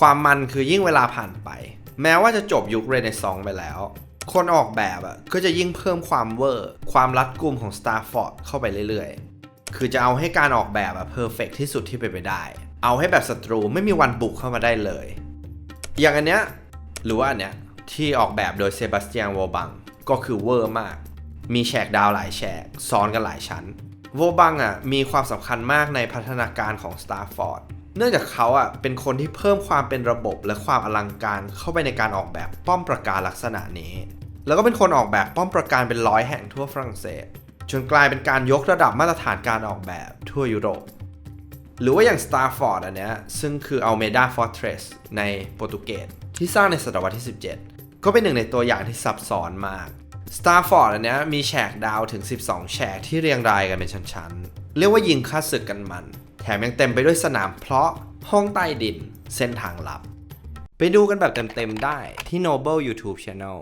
ความมันคือยิ่งเวลาผ่านไป แม้ว่าจะจบยุคเรเนซองส์ไปแล้ว คนออกแบบอะก็จะยิ่งเพิ่มความเวอร์ ความรัดกุมของ Starford เข้าไปเรื่อยๆ คือจะเอาให้การออกแบบอะเพอร์เฟกที่สุดที่เป็นไปได้ เอาให้แบบศัตรูไม่มีวันบุกเข้ามาได้เลย อย่างอันเนี้ยหรือว่าอันเนี้ยที่ออกแบบโดยเซบาสเตียนโวบังก็คือเวอร์มาก มีแฉกดาวหลายแฉกซ้อนกันหลายชั้นโวบังอะมีความสำคัญมากในพัฒนาการของ Starford เนื่องจากเขาอะเป็นคนที่เพิ่มความเป็นระบบและความอลังการเข้าไปในการออกแบบป้อมประการลักษณะนี้ แล้วก็เป็นคนออกแบบป้อมประการเป็นร้อยแห่งทั่วฝรั่งเศส จนกลายเป็นการยกระดับมาตรฐานการออกแบบทั่วยุโรป หรือว่าอย่าง Starford อันเนี้ยซึ่งคือ Almeida Fortress ในโปรตุเกสที่สร้างในศตวรรษที่ 17 ก็เป็นหนึ่งในตัวอย่างที่ซับซ้อนมาก Starford อันเนี้ยมีแฉกดาวถึง 12 แฉกที่เรียงรายกันเป็นชั้นๆ เรียกว่ายิงค่าศึกกันมัน แถมยังเต็มไปด้วยสนามเพาะ ห้องใต้ดิน เส้นทางลับ ไปดูกันแบบเต็มๆได้ที่ Noble YouTube Channel